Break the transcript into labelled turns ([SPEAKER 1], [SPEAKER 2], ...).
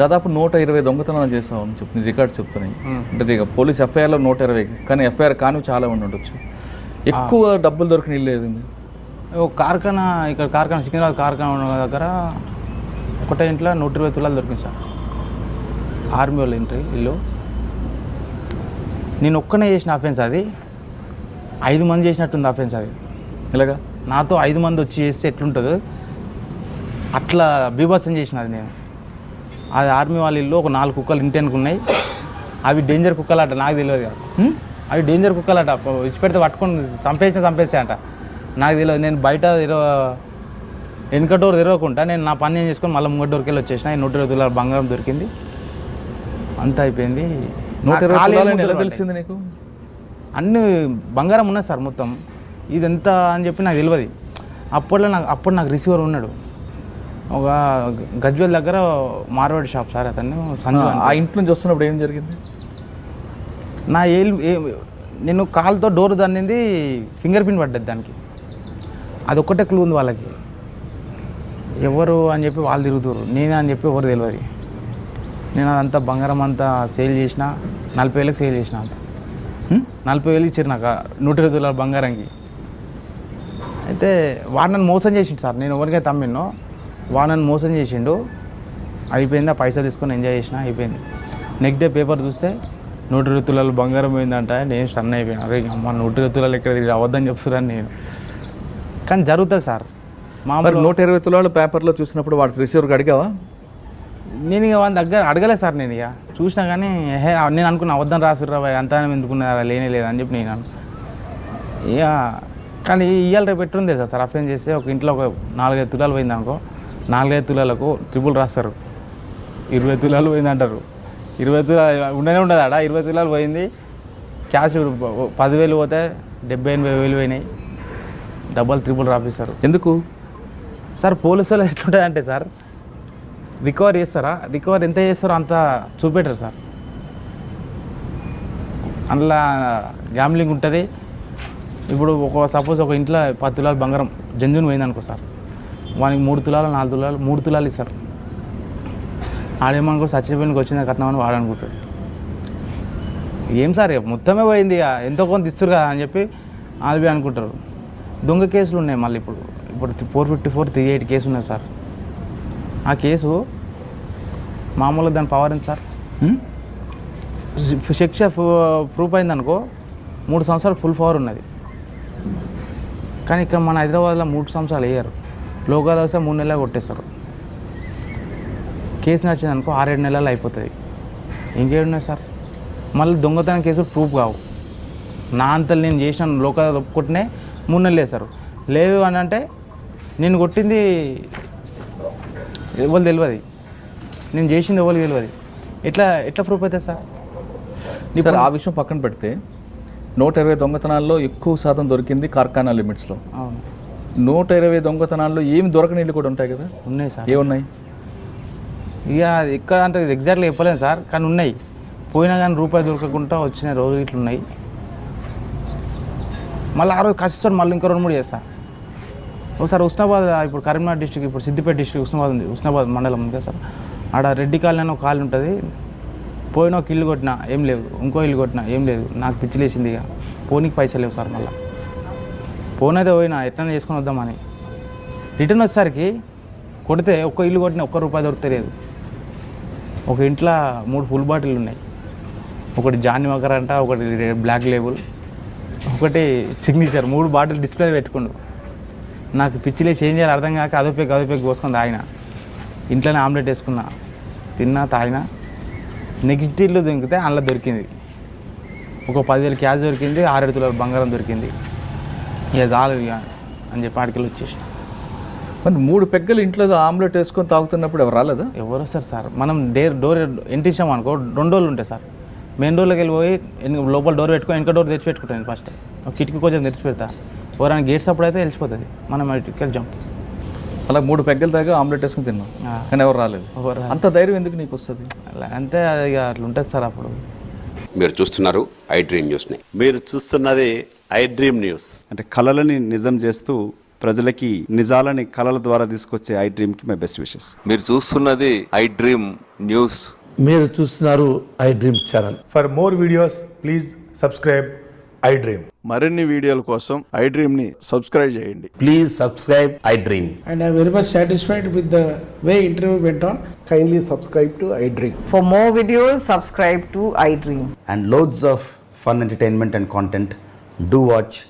[SPEAKER 1] దాదాపు నూట ఇరవై దొంగతనాలు అని చెప్తుంది రికార్డ్ చెప్తున్నాయి. అంటే ఇక పోలీస్ ఎఫ్ఐఆర్లో నూట ఇరవై కానీ ఎఫ్ఐఆర్ కానీ చాలా ఉండి ఉండొచ్చు. ఎక్కువ డబ్బులు దొరికిన ఇల్లు
[SPEAKER 2] ఒక కార్ఖానా ఇక్కడ కార్ఖానా సికింద్రాబాద్ కార్ఖానా ఉన్న దగ్గర ఒకటే ఇంట్లో నూట ఇరవై తులాలు దొరికింది సార్. ఆర్మీ వాళ్ళ ఇంటి ఇల్లు. నేను ఒక్కనే చేసిన అఫెన్స్ అది. ఐదు మంది చేసినట్టుంది అఫెన్స్ అది.
[SPEAKER 1] ఇలాగా
[SPEAKER 2] నాతో ఐదు మంది వచ్చి చేస్తే ఎట్లుంటుందో? అట్లా బీభత్సం చేసిన అది నేను. అది ఆర్మీ వాళ్ళ ఇల్లు ఒక నాలుగు కుక్కలు ఇంటెన్కు ఉన్నాయి. అవి డేంజర్ కుక్కలు అట నాకు తెలియదు కదా? అవి డేంజర్ కుక్కలు అట ఇచ్చి పెడితే పట్టుకొని చంపేసిన చంపేసే అంట నాకు తెలియదు నేను బయట ఇరవ వెనుక డోర్ తెరవకుండా నేను నా పని చేసుకొని మళ్ళీ ముంగట డోర్కి వెళ్ళి వచ్చేసిన నూట ఇరవై తులాల బంగారం దొరికింది. అంతా అయిపోయింది?
[SPEAKER 1] తెలిసింది నీకు?
[SPEAKER 2] అన్ని బంగారం ఉన్నాయి సార్ మొత్తం. ఇది ఎంత అని చెప్పి నాకు తెలియదు అప్పట్లో నాకు అప్పుడు నాకు రిసీవర్ ఉన్నాడు. ఒక గజ్వేల్ దగ్గర మార్వాడి షాప్ సార్ అతను సంజు.
[SPEAKER 1] ఆ ఇంట్లో నుంచి వస్తున్నప్పుడు ఏం జరిగింది?
[SPEAKER 2] నా ఏలు ఏ- నేను కాలుతో డోర్ దన్నింది ఫింగర్ ప్రింట్ పడ్డది దానికి. అది ఒక్కటే క్లూ ఉంది వాళ్ళకి. ఎవరు అని చెప్పి వాళ్ళు తిరుగుతారు నేనే అని చెప్పి ఎవరు తెలియదు నేను అదంతా బంగారం అంతా సేల్ చేసిన నలభై వేలకు సేల్ చేసిన అంత? నలభై వేలు ఇచ్చారు నాకు నూట ఇరవై తులాల బంగారంకి అయితే వాడు నన్ను మోసం చేసిండు సార్. నేను ఎవరికైతే అమ్మినో వాడు నన్ను మోసం చేసిండు. అయిపోయింది? ఆ పైసలు తీసుకొని ఎంజాయ్ చేసిన అయిపోయింది. నెక్స్ట్ డే పేపర్ చూస్తే నూట ఇరవై తులాలు బంగారం పోయిందంట. నేను స్టన్ అయిపోయాను. అరే అమ్మ నూట ఇరవై తులాలు ఎక్కడ అవద్దని చెప్తున్నాను నేను. కానీ జరుగుతుంది సార్.
[SPEAKER 1] మరి
[SPEAKER 2] మామూలు
[SPEAKER 1] నూట ఇరవై తులాలు పేపర్లో చూసినప్పుడు వాడు రిసీవర్కి అడిగావా?
[SPEAKER 2] నేను ఇక వాళ్ళ దగ్గర అడగలేదు సార్ నేను ఇక. చూసినా కానీ హే నేను అనుకున్నా అవద్దని రాసుర్రా భయ్ అంతా ఎందుకున్నారా లేనే లేదు అని చెప్పి నేను ఇక కానీ ఇవాళ రేపు ఎట్టుంది సార్? సార్ అఫెన్ చేస్తే ఒక ఇంట్లో ఒక నాలుగైదు తులాలు పోయింది అనుకో. నాలుగైదు తులాలకు ట్రిపుల్ రాస్తారు. ఇరవై తులాలు పోయింది అంటారు. ఇరవై తులాలు ఉండనే ఉండదు ఆడ ఇరవై తులాలు పోయింది. క్యాష్ పదివేలు పోతే డెబ్బై ఎనభై వేలు పోయినాయి. డబ్బులు ట్రిపుల్ రాపిస్తారు.
[SPEAKER 1] ఎందుకు?
[SPEAKER 2] సార్ పోలీసులు ఎట్లుంటుంది అంటే సార్ రికవర్ చేస్తారా? రికవర్ ఎంత చేస్తారో అంత చూపెట్టరు సార్. అందులో గ్యామ్లింగ్ ఉంటుంది. ఇప్పుడు ఒక సపోజ్ ఒక ఇంట్లో పది తులాలు బంగారం జంజుని పోయింది అనుకో సార్. వానికి మూడు తులాలు నాలుగు తులాలు మూడు తులాలు ఇస్తారు. ఆడేమనుకో సచ్చిపోయినకి వచ్చింది కట్నం అని వాడు అనుకుంటాడు ఏం సార్ మొత్తమే పోయింది ఎంతో కొంత ఇస్తారు కదా అని చెప్పి ఆల్బీ అనుకుంటారు. దొంగ కేసులు ఉన్నాయి మళ్ళీ ఇప్పుడు. ఇప్పుడు four fifty four three eight case ఉన్నాయి సార్. ఆ కేసు మామూలుగా దాని పవర్ ఎంత సార్? శిక్ష ప్రూఫ్ అయిందనుకో మూడు సంవత్సరాలు ఫుల్ పవర్ ఉన్నది. కానీ ఇక్కడ మన హైదరాబాద్లో మూడు సంవత్సరాలు వేయరు. లోకల్ వస్తే మూడు నెలలు కొట్టేస్తారు. కేసు నచ్చింది అనుకో ఆరేడు నెలలు అయిపోతుంది. ఇంకేమున్నాయి సార్? మళ్ళీ దొంగతనం కేసులు ప్రూఫ్ కావు. నా అంతలు నేను చేసిన లోకల్ ఒప్పుకుంటేనే మూడు నెలలు వేస్తారు. లేదు అని అంటే నేను కొట్టింది ఎవరు తెలియదు నేను చేసింది ఎవరు తెలియదు ఎట్లా ఎట్లా ప్రూఫ్ అవుతుంది సార్?
[SPEAKER 1] సరే ఆ విషయం పక్కన పెడితే నూట ఇరవై దొంగతనాల్లో ఎక్కువ శాతం దొరికింది కార్ఖానా లిమిట్స్లో.
[SPEAKER 2] అవును.
[SPEAKER 1] నూట ఇరవై దొంగతనాల్లో ఏమి దొరకని ఇల్లు కూడా ఉంటాయి కదా?
[SPEAKER 2] ఉన్నాయి సార్.
[SPEAKER 1] ఏమున్నాయి?
[SPEAKER 2] ఇక ఇక్కడ అంత ఎగ్జాక్ట్గా చెప్పలేను సార్ కానీ ఉన్నాయి. పోయినా కానీ రూపాయి దొరకకుండా వచ్చిన రోజులు ఇట్లా ఉన్నాయి. మళ్ళీ ఆ రోజు కష్టం మళ్ళీ ఇంకో రెండు మూడు చేస్తా. ఒకసారి ఉస్నాబాద్ ఇప్పుడు కరీంనగర్ డిస్టిక్ ఇప్పుడు సిద్దిపేట డిస్టిక్ ఉస్నాబాద్ ఉంది. ఉస్నాబాద్ మండలం ఉంది కదా సార్. ఆడ రెడ్డి కాలనీ అని ఒక కాలనీ ఉంటుంది. పోయిన ఒక ఇల్లు కొట్టినా ఏం లేవు ఇంకో ఇల్లు కొట్టినా ఏం లేదు. నాకు పిచ్చిలేసింది ఇక. పోనీకి పైసలు లేవు సార్ మళ్ళీ. ఫోన్ అయితే పోయినా ఎట్లనే చేసుకొని వద్దామని. రిటర్న్ వచ్చేసరికి కొడితే ఒక్క ఇల్లు కొట్టిన ఒక్క రూపాయి దొరుకుతలేదు. ఒక ఇంట్లో మూడు ఫుల్ బాటిల్ ఉన్నాయి. ఒకటి జాని మకర్ అంట ఒకటి బ్లాక్ లేబుల్ ఒకటి సిగ్నేచర్ మూడు బాటిల్ డిస్ప్లే పెట్టుకుండు. నాకు పిచ్చిలేసి ఏం చేయాలి అర్థం కాక అదోపేకి అదొప్పే కోసుకొని తాగిన. ఇంట్లోనే ఆమ్లెట్ వేసుకున్నా. తిన్నా తాగిన. నెక్స్ట్ ఇల్లు దొరికితే అందులో దొరికింది. ఒక పదివేలు క్యాష్ దొరికింది ఆరేడు తులాల బంగారం దొరికింది. ఇక చాలు ఇక అని చెప్పి ఆడికెళ్ళి వచ్చేసిన.
[SPEAKER 1] మరి మూడు పెగ్గలు ఇంట్లో ఆమ్లెట్ వేసుకొని తాగుతున్నప్పుడు ఎవరు రాలేదా?
[SPEAKER 2] ఎవరు వస్తారు సార్? మనం డేర్ డోర్ ఎంట్రీ ఇచ్చాం అనుకో రెండు డోర్లు ఉంటాయి సార్. మెయిన్ డోర్లోకి వెళ్ళిపోయి ఎన్ని- లోపల డోర్ పెట్టుకొని వెనక డోర్ తెరిచి పెట్టుకుంటాను ఫస్ట్ ఒక కిటికీ కొంచెం తెరిచి పెడతా. ఎవరైనా గేట్స్ అప్పుడు అయితే తెలిసిపోతుంది మనం ఇటుకెళ్ళి జంప్
[SPEAKER 1] అలా మూడు పెగ్గలు తాగా ఆమ్లెట్ వేసుకొని తిన్నాం. కానీ ఎవరు రాలేదు.
[SPEAKER 2] ఎవరు
[SPEAKER 1] అంత ధైర్యం ఎందుకు నీకు వస్తుంది?
[SPEAKER 2] అలా అంతే అది ఇక అట్లా ఉంటుంది సార్ అప్పుడు.
[SPEAKER 3] మీరు చూస్తున్నారు ఐ డ్రీమ్ న్యూస్ని.
[SPEAKER 4] మీరు చూస్తున్నది ఐ డ్రీమ్ న్యూస్.
[SPEAKER 5] అంటే కళలని నిజం చేస్తూ
[SPEAKER 4] ప్రజలకి నిజాలని కళల ద్వారా తీసుకొచ్చే ఐ డ్రీమ్కి మై బెస్ట్ విషెస్.
[SPEAKER 5] మీరు చూస్తున్నది ఐ డ్రీమ్ న్యూస్.
[SPEAKER 6] మీరు చూస్తున్నారు iDream channel.
[SPEAKER 7] For more videos please subscribe iDream
[SPEAKER 8] మరిన్ని వీడియోల కోసం ఐ డ్రీమ్ని సబ్స్క్రైబ్ చేయండి.
[SPEAKER 6] Please subscribe iDream
[SPEAKER 9] and I very much satisfied with the way interview went on
[SPEAKER 7] kindly subscribe to
[SPEAKER 10] iDream for more videos subscribe to
[SPEAKER 11] iDream and loads of fun entertainment and content do watch